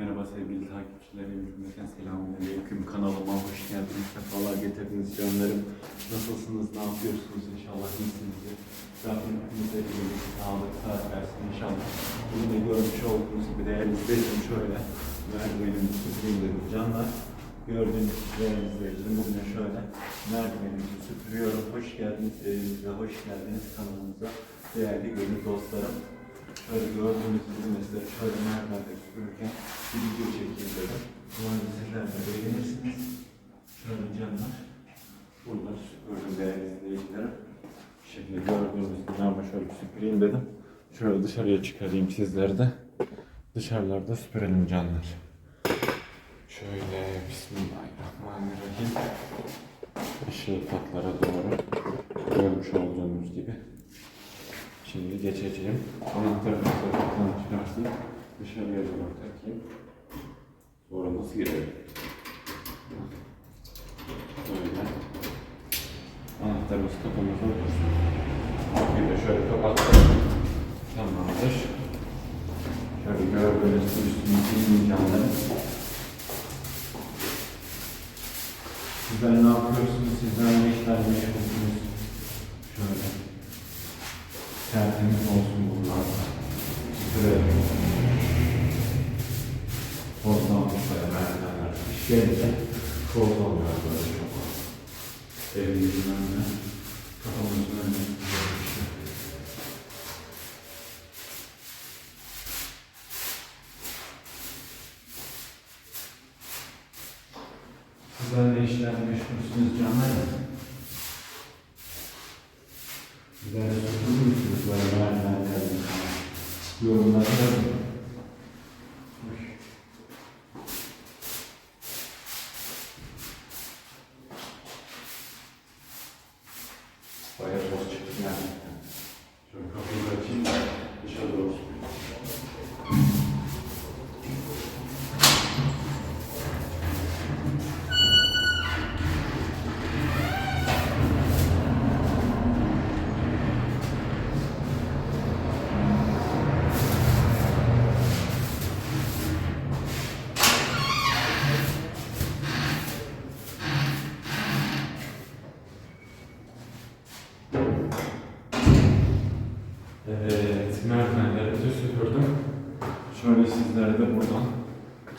Merhaba sevgili takipçilerim, cümleten selamünaleyküm. Kanalıma hoş geldiniz, sefalar getirdiniz canlarım. Nasılsınız, ne yapıyorsunuz inşallah iyisinizdir. Rabbim hepinize iyilik, sağlık, saat versin inşallah. Bugün de görmüş olduğunuz gibi değerli izleyicilerim şöyle merdivenimi süpüreyim dedim canlar. Gördüğünüz değerli izleyicilerim bugün şöyle merdivenimizi süpürüyorum. Hoş geldiniz evimize, hoş geldiniz kanalımıza. Değerli gönül dostlarım. Şöyle gördüğünüz gibi mesela şöyle merdivende süpürürken bir video çekeyim dedim. Umarım sizler de beğenirsiniz. Şöyle canlar. Burada süpürdüm değerli izleyicilerim. Şimdi gördüğünüz gibi ama şöyle süpüreyim dedim. Şöyle dışarıya çıkarayım sizleri de. Dışarılarda süpürelim canlar. Şöyle Bismillahirrahmanirrahim. Işığı katlara doğru. Görmüş olduğunuz gibi. Şimdi geçeceğim. Anahtarını sokaktan çıkarsın. Dışarıya doğru takayım. Sonra nasıl girelim? Böyle. Anahtarımız kapımızda dursun. Bir de şöyle kapattım. Tamamdır. Şöyle gördüğünüz üstümüzdeki imkanları. Sizler ne yapıyorsunuz? Sizler ne işlerle meşgulsünüz? Gelince toz oluyor böyle çok. Evimizin önüne, kafamızın önüne. Sizler ne işlerle meşgulsünüz canlar?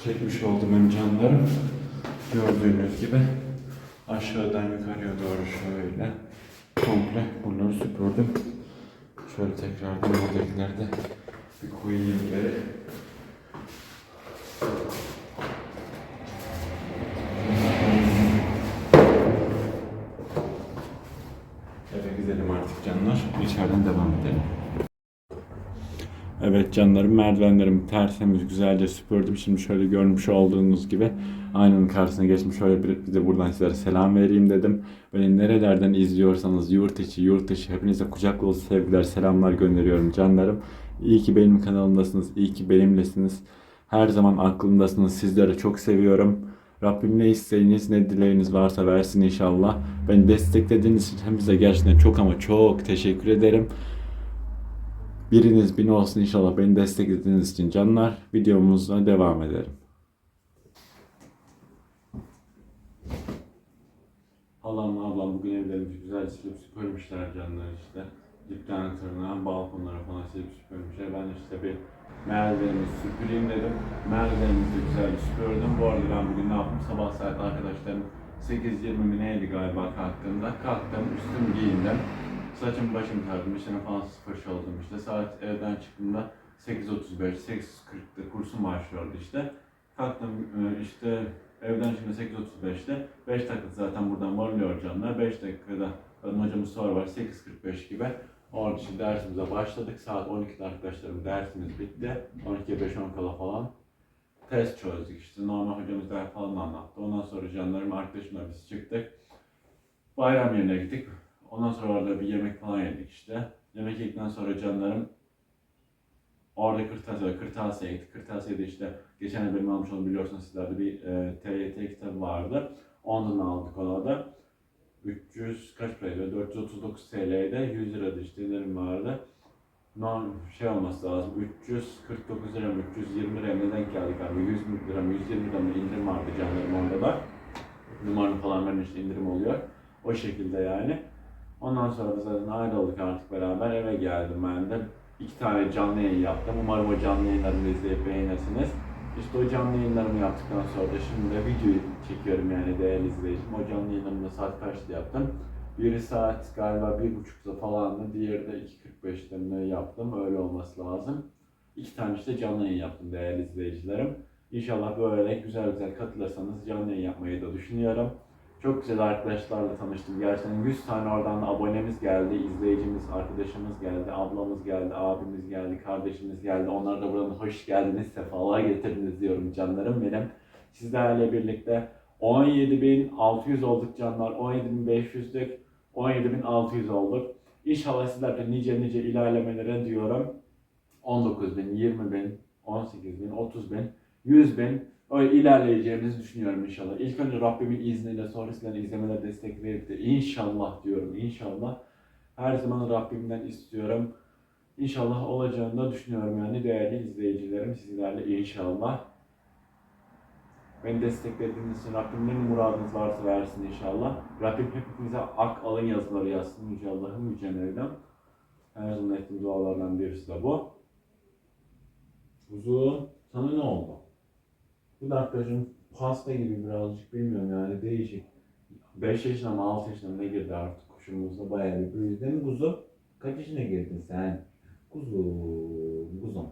Çekmiş oldum hem canlarım. Gördüğünüz gibi aşağıdan yukarıya doğru şöyle komple bunları süpürdüm. Şöyle tekrardan buradakileri de bir koyayım geri. Eve gidelim artık canlar. İçeriden devam edelim. Evet canlarım merdivenlerimi tertemiz güzelce süpürdüm. Şimdi şöyle görmüş olduğunuz gibi aynanın karşısına geçmiş şöyle bir, bir de buradan sizlere selam vereyim dedim. Beni nerelerden izliyorsanız yurt içi yurt dışı hepinize kucak dolusu sevgiler selamlar gönderiyorum canlarım. İyi ki benim kanalımdasınız. iyi ki benimlesiniz. Her zaman aklımdasınız. Sizleri çok seviyorum. Rabbim ne isteğiniz ne dileğiniz varsa versin inşallah. Beni desteklediğiniz için hepinize gerçekten çok ama çok teşekkür ederim. Biriniz bin olsun inşallah beni desteklediğiniz için canlar. Videomuza devam edelim. Halamla ablam bugün evlerimizi güzel silip süpürmüşler canlar işte. Dipten tırnağa, balkonlara falan silip süpürmüşler. Ben işte bir merdivenimi süpüreyim dedim. Merdivenimizi güzel süpürdüm. Bu arada ben bugün ne yaptım? Sabah saat arkadaşlarım 8.20 mi neydi galiba kalktığımda. Kalktım, üstümü giyindim. Saçım başım taradım, işlerine falan sıfır şey işte. Saat evden çıktığımda 8.35, 8.40'da kursum başlıyordu işte. Kalktım e, işte evden çıktığımda 8.35'te 5 dakika zaten buradan varılıyor canlar. 5 dakikada benim hocamız soru var 8.45 gibi. Orada işte dersimize başladık. Saat 12'de arkadaşlarım dersimiz bitti. 12'ye 5-10 kala falan test çözdük işte. Normal hocamız ders falan anlattı. Ondan sonra canlarım arkadaşımla biz çıktık. Bayram yerine gittik. Ondan sonra orada bir yemek falan yedik işte. Yemek yedikten sonra canlarım orada kırtasiye, kırtasiye gittik. Kırtasiyede işte geçen benim almış olduğum biliyorsunuz sizlerde bir e, TYT kitabı vardı. Ondan aldık orada. 300 kaç paraydı? 439 TL'de 100 lirada işte indirim vardı. non, şey olması lazım. 349 lira mı 320 lira mı ne denk geldik abi. 100 lira mı 120 lira mı indirim vardı canlarım orada da. Numaranı falan verin işte indirim oluyor. O şekilde yani. Ondan sonra da zaten ayrıldık artık beraber eve geldim ben de. İki tane canlı yayın yaptım. Umarım o canlı yayınlarımı izleyip beğenirsiniz. İşte o canlı yayınlarımı yaptıktan sonra da şimdi de video çekiyorum yani değerli izleyicim. O canlı yayınlarımı da saat kaçta yaptım? Biri saat galiba bir buçukta falandı. Diğeri de 2.45'te mi ne yaptım. Öyle olması lazım. İki tane işte canlı yayın yaptım değerli izleyicilerim. İnşallah böyle güzel güzel katılırsanız canlı yayın yapmayı da düşünüyorum. Çok güzel arkadaşlarla tanıştım. Gerçekten 100 tane oradan da abonemiz geldi, izleyicimiz, arkadaşımız geldi, ablamız geldi, abimiz geldi, kardeşimiz geldi. Onlara da buradan hoş geldiniz, sefalar getirdiniz diyorum canlarım benim. Sizlerle birlikte 17.600 olduk canlar, 17.500'lük, 17.600 olduk. İnşallah sizler de nice nice ilerlemelere diyorum. 19.000, 20.000, 18.000, 30.000, 100.000 öyle ilerleyeceğimizi düşünüyorum inşallah. İlk önce Rabbimin izniyle sonrasında izlemeler destek verip de inşallah diyorum inşallah. Her zaman Rabbimden istiyorum. İnşallah olacağını da düşünüyorum yani değerli izleyicilerim sizlerle inşallah. Beni desteklediğiniz için Rabbim ne muradınız varsa versin inşallah. Rabbim hepimize ak alın yazıları yazsın Yüce Allah'ım Yüce Mevlam. Her zaman ettiğim dualardan birisi de bu. Uzun, sana ne oldu? Bu da pasta gibi birazcık bilmiyorum yani değişik. 5 yaşına mı 6 yaşına mı ne girdi artık kuşumuzda bayağı bir büyüdü mi kuzu? Kaç yaşına girdin sen? Kuzu, kuzum.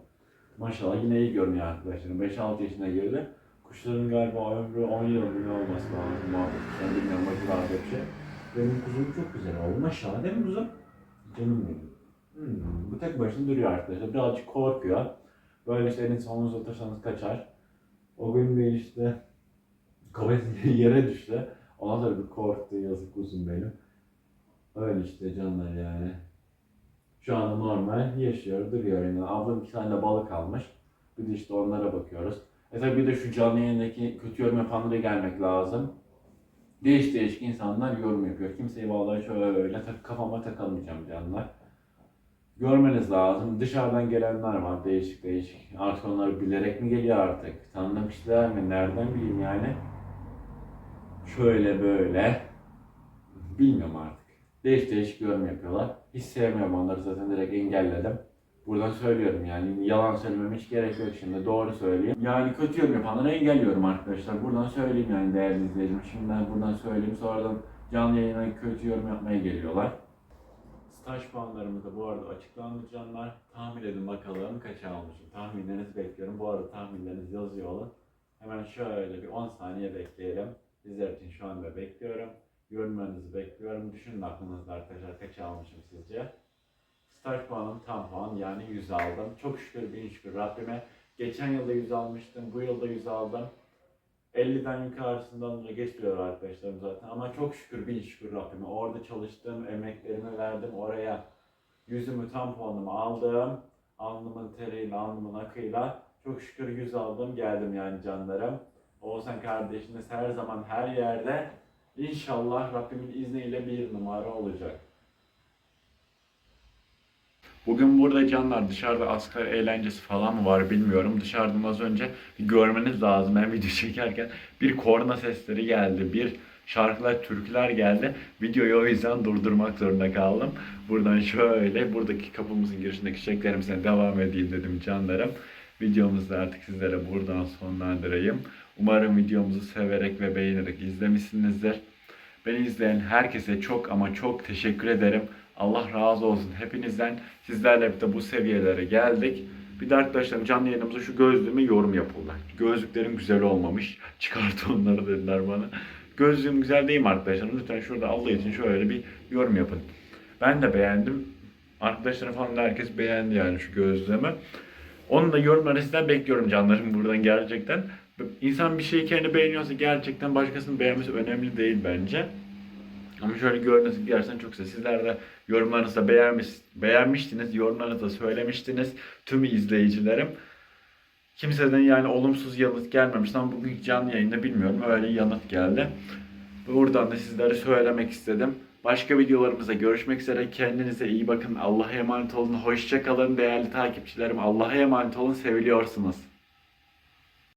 Maşallah yine iyi görünüyor arkadaşlarım. 5-6 yaşına girdi. Kuşların galiba ömrü 10 yıl ne olması lazım muhabbet. Sen bilmiyorum o civarda bir şey. Benim kuzum çok güzel oldu maşallah değil mi kuzum? Canım benim. Hmm, bu tek başına duruyor arkadaşlar. Birazcık korkuyor. Böyle işte elinizi omuza uzatırsanız kaçar. O gün bir işte kafası yere düştü. Ona da bir korktu yazık uzun benim. Öyle işte canlar yani. Şu anda normal yaşıyor, duruyor yani. Ablam iki tane balık almış. Bir de işte onlara bakıyoruz. E tabi bir de şu canlı yayındaki kötü yorum yapanlara gelmek lazım. Değiş değişik insanlar yorum yapıyor. Kimseyi vallahi şöyle öyle tak kafama takamayacağım canlar. Görmeniz lazım. Dışarıdan gelenler var değişik değişik. Artık onlar bilerek mi geliyor artık? Tanıdığım kişiler mi? Nereden bileyim yani? Şöyle böyle. Bilmiyorum artık. Değişik değişik yorum yapıyorlar. Hiç sevmiyorum onları zaten direkt engelledim. Buradan söylüyorum yani yalan söylemem hiç gerek yok şimdi doğru söyleyeyim. Yani kötü yorum yapanları engelliyorum arkadaşlar. Buradan söyleyeyim yani değerli izleyicim. Şimdiden buradan söyleyeyim sonradan canlı yayına kötü yorum yapmaya geliyorlar. Staj puanlarımız da bu arada açıklandı canlar. Tahmin edin bakalım kaç almışım. Tahminlerinizi bekliyorum. Bu arada tahminlerinizi yazıyor olun. Hemen şöyle bir 10 saniye bekleyelim. Sizler için şu anda bekliyorum. Yorumlarınızı bekliyorum. Düşünün aklınızda arkadaşlar kaç almışım sizce? Staj puanım tam puan yani 100 aldım. Çok şükür bin şükür Rabbime. Geçen yılda 100 almıştım. Bu yılda 100 aldım. 50'den yukarısından da geçmiyor arkadaşlarım zaten ama çok şükür bin şükür Rabbime. Orada çalıştım, emeklerimi verdim oraya. Yüzümü tam puanımı aldım. Alnımın teriyle, alnımın akıyla. Çok şükür yüz aldım geldim yani canlarım. Oğuzhan kardeşiniz her zaman her yerde İnşallah Rabbimin izniyle bir numara olacak. Bugün burada canlar dışarıda asker eğlencesi falan mı var bilmiyorum. Dışarıdan az önce görmeniz lazım. Ben video çekerken bir korna sesleri geldi. Bir şarkılar, türküler geldi. Videoyu o yüzden durdurmak zorunda kaldım. Buradan şöyle buradaki kapımızın girişindeki çiçeklerimizden devam edeyim dedim canlarım. Videomuzu da artık sizlere buradan sonlandırayım. Umarım videomuzu severek ve beğenerek izlemişsinizdir. Beni izleyen herkese çok ama çok teşekkür ederim. Allah razı olsun hepinizden. Sizlerle birlikte bu seviyelere geldik. Bir de arkadaşlarım canlı yayınımıza şu gözlüğüme yorum yapıldı. Gözlüklerim güzel olmamış. Çıkart onları dediler bana. Gözlüğüm güzel değil mi arkadaşlarım? Lütfen şurada Allah için şöyle bir yorum yapın. Ben de beğendim. Arkadaşlarım falan da herkes beğendi yani şu gözlüğümü. Onun da yorumlarını sizden bekliyorum canlarım buradan gerçekten. İnsan bir şeyi kendi beğeniyorsa gerçekten başkasının beğenmesi önemli değil bence. Ama şöyle gördüğünüz gerçekten çok güzel. Sizler de yorumlarınızda beğenmiş, beğenmiştiniz, yorumlarınızda söylemiştiniz tüm izleyicilerim. Kimseden yani olumsuz yanıt gelmemiş ama bugünkü canlı yayında bilmiyorum öyle yanıt geldi. Buradan da sizlere söylemek istedim. Başka videolarımızda görüşmek üzere. Kendinize iyi bakın. Allah'a emanet olun. Hoşça kalın değerli takipçilerim. Allah'a emanet olun. Seviliyorsunuz.